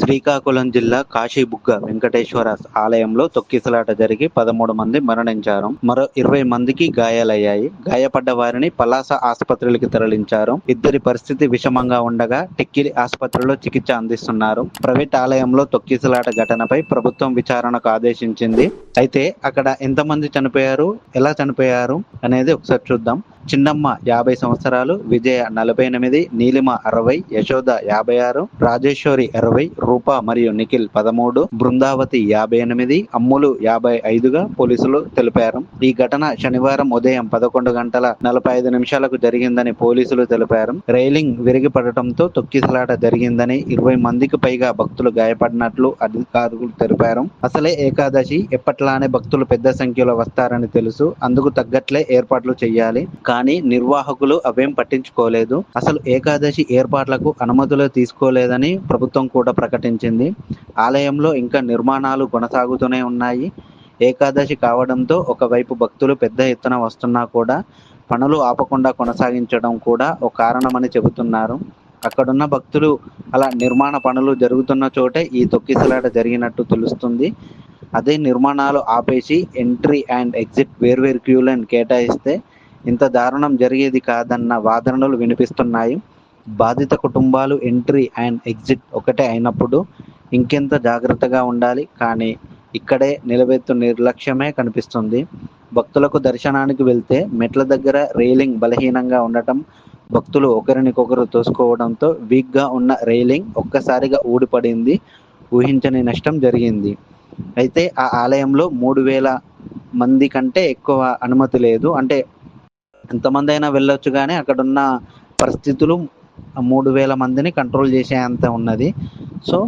శ్రీకాకుళం జిల్లా కాశీబుగ్గ వెంకటేశ్వర ఆలయంలో తొక్కిసలాట జరిగి పదమూడు మంది మరణించారు. మరో ఇరవై మందికి గాయాలయ్యాయి. గాయపడ్డ వారిని పలాస ఆసుపత్రులకి తరలించారు. ఇద్దరి పరిస్థితి విషమంగా ఉండగా టెక్కిలి ఆసుపత్రిలో చికిత్స అందిస్తున్నారు. ప్రైవేట్ ఆలయంలో తొక్కిసలాట ఘటనపై ప్రభుత్వం విచారణకు ఆదేశించింది. అయితే అక్కడ ఎంతమంది చనిపోయారు? ఎలా చనిపోయారు? అనేది ఒకసారి చూద్దాం. చిన్నమ్మ యాభై సంవత్సరాలు విజయ నలభై ఎనిమిది నీలిమ అరవై యశోద యాభై ఆరు రాజేశ్వరి అరవై రూప మరియు నిఖిల్ పదమూడు బృందావతి యాభై ఎనిమిది అమ్ములు యాభై ఐదుగా పోలీసులు తెలిపారు. ఈ ఘటన శనివారం ఉదయం పదకొండు గంటల నలభై ఐదు నిమిషాలకు జరిగిందని పోలీసులు తెలిపారు. రైలింగ్ విరిగి పడటంతో తొక్కిసలాట జరిగిందని ఇరవై మందికి పైగా భక్తులు గాయపడినట్లు అధికారులు తెలిపారు. అసలే ఏకాదశి ఎప్పట్లానే భక్తులు పెద్ద సంఖ్యలో వస్తారని తెలుసు. అందుకు తగ్గట్లే ఏర్పాట్లు చేయాలి. కానీ నిర్వాహకులు అవేం పట్టించుకోలేదు. అసలు ఏకాదశి ఏర్పాట్లకు అనుమతులు తీసుకోలేదని ప్రభుత్వం కూడా ప్రకటించింది. ఆలయంలో ఇంకా నిర్మాణాలు కొనసాగుతూనే ఉన్నాయి. ఏకాదశి కావడంతో ఒకవైపు భక్తులు పెద్ద ఎత్తున వస్తున్నా కూడా పనులు ఆపకుండా కొనసాగించడం కూడా ఒక కారణమని చెబుతున్నారు. అక్కడున్న భక్తులు అలా నిర్మాణ పనులు జరుగుతున్న చోటే ఈ తొక్కిసలాట జరిగినట్టు తెలుస్తుంది. అదే నిర్మాణాలు ఆపేసి ఎంట్రీ అండ్ ఎగ్జిట్ వేర్వేరు క్యూలను కేటాయిస్తే ఇంత దారుణం జరిగేది కాదన్న వాదనలు వినిపిస్తున్నాయి. బాధిత కుటుంబాలు ఎంట్రీ అండ్ ఎగ్జిట్ ఒకటే అయినప్పుడు ఇంకెంత జాగ్రత్తగా ఉండాలి? కానీ ఇక్కడే నిలబెత్తు నిర్లక్ష్యమే కనిపిస్తుంది. భక్తులకు దర్శనానికి వెళ్తే మెట్ల దగ్గర రైలింగ్ బలహీనంగా ఉండటం భక్తులు ఒకరినికొకరు తోసుకోవడంతో వీక్గా ఉన్న రైలింగ్ ఒక్కసారిగా ఊడిపడింది ఊహించని నష్టం జరిగింది. అయితే ఆ ఆలయంలో మూడు వేల మంది కంటే ఎక్కువ అనుమతి లేదు. అంటే ఎంతమంది అయినా వెళ్ళొచ్చు కానీ అక్కడ ఉన్న పరిస్థితులు మూడు వేల మందిని కంట్రోల్ చేసే అంత ఉన్నది. సో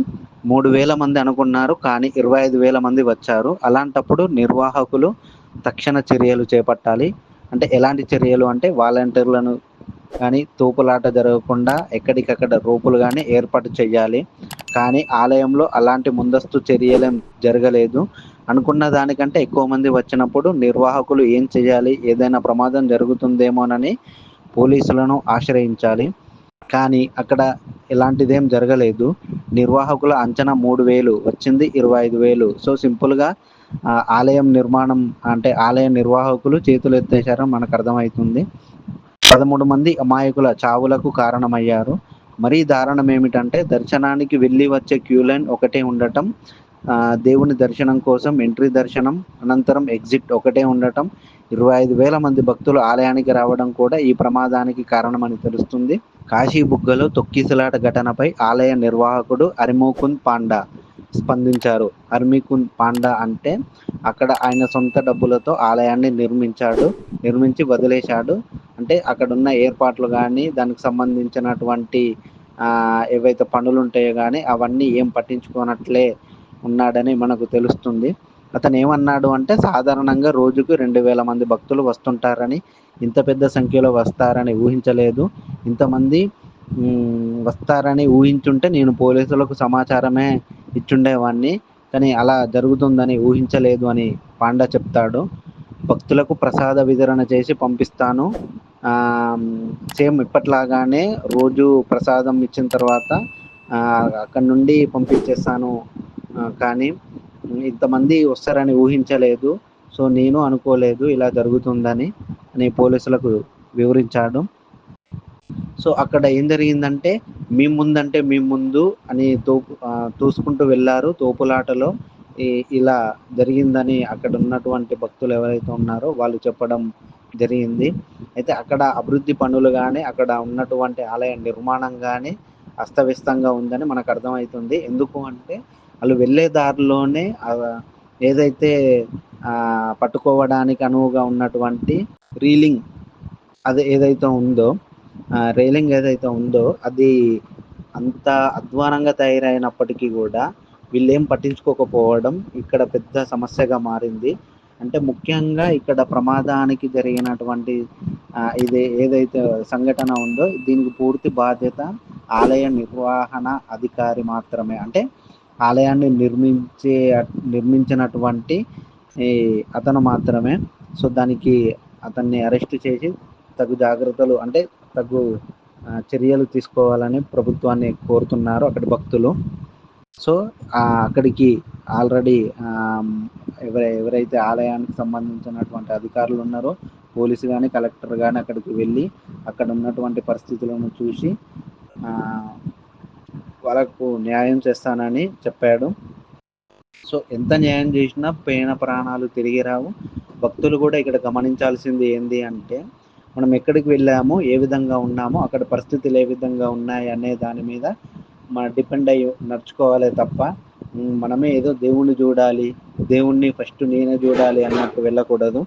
మూడు వేల మంది అనుకున్నారు కానీ ఇరవై ఐదు వేల మంది వచ్చారు. అలాంటప్పుడు నిర్వాహకులు తక్షణ చర్యలు చేపట్టాలి. అంటే ఎలాంటి చర్యలు అంటే వాలంటీర్లను కానీ తోపులాట జరగకుండా ఎక్కడికక్కడ రూపులు కానీ ఏర్పాటు చేయాలి. కానీ ఆలయంలో అలాంటి ముందస్తు చర్యలేం జరగలేదు. అనుకున్న దానికంటే ఎక్కువ మంది వచ్చినప్పుడు నిర్వాహకులు ఏం చేయాలి? ఏదైనా ప్రమాదం జరుగుతుందేమోనని పోలీసులను ఆశ్రయించాలి. కానీ అక్కడ ఎలాంటిదేం జరగలేదు. నిర్వాహకుల అంచనా మూడు వేలు వచ్చింది ఇరవై ఐదు వేలు. సో సింపుల్గా ఆలయం నిర్మాణం అంటే ఆలయ నిర్వాహకులు చేతులు ఎత్తేశారని మనకు అర్థమవుతుంది. పదమూడు మంది అమాయకుల చావులకు కారణమయ్యారు. మరీ దారుణం ఏమిటంటే దర్శనానికి వెళ్ళి వచ్చే క్యూ లైన్ ఒకటే ఉండటం దేవుని దర్శనం కోసం ఎంట్రీ దర్శనం అనంతరం ఎగ్జిట్ ఒకటే ఉండటం ఇరవై ఐదు వేల మంది భక్తులు ఆలయానికి రావడం కూడా ఈ ప్రమాదానికి కారణమని తెలుస్తుంది. కాశీ బుగ్గలో తొక్కిసలాట ఘటనపై ఆలయ నిర్వాహకుడు అరిమోకున్ పాండా స్పందించారు. అర్మికున్ పాండా అంటే అక్కడ ఆయన సొంత డబ్బులతో ఆలయాన్ని నిర్మించాడు నిర్మించి వదిలేశాడు. అంటే అక్కడ ఉన్న ఏర్పాట్లు కానీ దానికి సంబంధించినటువంటి ఏవైతే పనులు ఉంటాయో కానీ అవన్నీ ఏం పట్టించుకోనట్లే ఉన్నాడని మనకు తెలుస్తుంది. అతను ఏమన్నాడు అంటే సాధారణంగా రోజుకు రెండు వేల మంది భక్తులు వస్తుంటారని ఇంత పెద్ద సంఖ్యలో వస్తారని ఊహించలేదు. ఇంతమంది వస్తారని ఊహించుంటే నేను పోలీసులకు సమాచారమే ఇచ్చుండేవాడిని కానీ అలా జరుగుతుందని ఊహించలేదు అని పాండా చెప్తాడు. భక్తులకు ప్రసాద వితరణ చేసి పంపిస్తాను. సేమ్ ఇప్పట్లాగానే రోజు ప్రసాదం ఇచ్చిన తర్వాత అక్కడ నుండి పంపించేస్తాను కానీ ఇంతమంది వస్తారని ఊహించలేదు. సో నేను అనుకోలేదు ఇలా జరుగుతుందని అని పోలీసులకు వివరించాడు. సో అక్కడ ఏం జరిగిందంటే మీ ముందంటే మీ ముందు అని తోపు తోసుకుంటూ వెళ్ళారు తోపులాటలో. ఇలా జరిగిందని అక్కడ ఉన్నటువంటి భక్తులు ఎవరైతే ఉన్నారో వాళ్ళు చెప్పడం జరిగింది. అయితే అక్కడ అభివృద్ధి పనులు కానీ అక్కడ ఉన్నటువంటి ఆలయ నిర్మాణం కానీ అస్తవ్యస్తంగా ఉందని మనకు అర్థమవుతుంది. ఎందుకు అంటే వాళ్ళు వెళ్ళే దారిలోనే ఏదైతే పట్టుకోవడానికి అనువుగా ఉన్నటువంటి రీలింగ్ అది ఏదైతే ఉందో రైలింగ్ ఏదైతే ఉందో అది అంత అధ్వానంగా తయారైనప్పటికీ కూడా వీళ్ళేం పట్టించుకోకపోవడం ఇక్కడ పెద్ద సమస్యగా మారింది. అంటే ముఖ్యంగా ఇక్కడ ప్రమాదానికి జరిగినటువంటి ఇది ఏదైతే సంఘటన ఉందో దీనికి పూర్తి బాధ్యత ఆలయ నిర్వహణ అధికారి మాత్రమే. అంటే ఆలయాన్ని నిర్మించే నిర్మించినటువంటి అతను మాత్రమే. సో దానికి అతన్ని అరెస్ట్ చేసి తగు జాగ్రత్తలు అంటే తగు చర్యలు తీసుకోవాలని ప్రభుత్వాన్ని కోరుతున్నారు అక్కడి భక్తులు. సో అక్కడికి ఆల్రెడీ ఎవర ఎవరైతే ఆలయానికి సంబంధించినటువంటి అధికారులు ఉన్నారో పోలీసు కానీ కలెక్టర్ కానీ అక్కడికి వెళ్ళి అక్కడ ఉన్నటువంటి పరిస్థితులను చూసి వాళ్ళకు న్యాయం చేస్తానని చెప్పాడు. సో ఎంత న్యాయం చేసినా పేన ప్రాణాలు తిరిగి రావు. భక్తులు కూడా ఇక్కడ గమనించాల్సింది ఏంది అంటే మనం ఎక్కడికి వెళ్ళామో ఏ విధంగా ఉన్నామో అక్కడ పరిస్థితులు ఏ విధంగా ఉన్నాయి అనే దాని మీద మన డిపెండ్ అయ్యి నడుచుకోవాలి తప్ప మనమే ఏదో దేవుణ్ణి చూడాలి దేవుణ్ణి ఫస్ట్ నేనే చూడాలి అన్నట్టు వెళ్ళకూడదు.